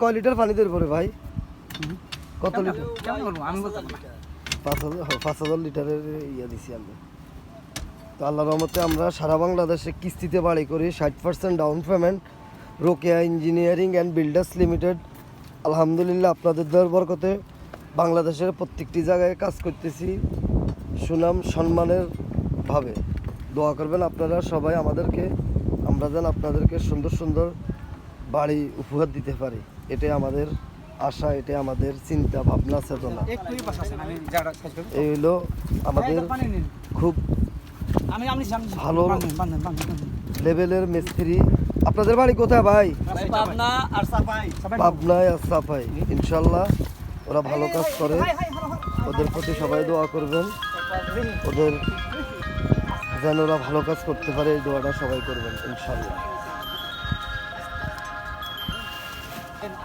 কয় লিটার পানি দেবে পরে ভাই? কত লিটার? পাঁচ হাজার পাঁচ হাজার লিটারের ইয়ে দিছি আমরা। তো আল্লাহ রহমতে আমরা সারা বাংলাদেশে কিস্তিতে বাড়ি করি ষাট percent down payment Rokeya engineering and builders limited আলহামদুলিল্লাহ আপনাদের দর বরকতে বাংলাদেশের প্রত্যেকটি জায়গায় কাজ করতেছি সুনাম সম্মানের ভাবে। দোয়া করবেন আপনারা সবাই আমাদেরকে আমরা যেন আপনাদেরকে সুন্দর সুন্দর বাড়ি উপহার দিতে পারি। এটাই আমাদের আশা এটাই আমাদের চিন্তা ভাবনা চেতনা। এই হলো আমাদের খুব ভালো-। লেভেলের মিস্ত্রি। আপনাদের বাড়ি কোথায় ভাই? পাবনায় আর সাফাই ইনশাল্লাহ ওরা ভালো কাজ করে। ওদের প্রতি সবাই দোয়া করবেন। ওদের যেন ওরা ভালো কাজ করতে পারে এই দোয়াটা সবাই করবেন ইনশাল্লাহ। and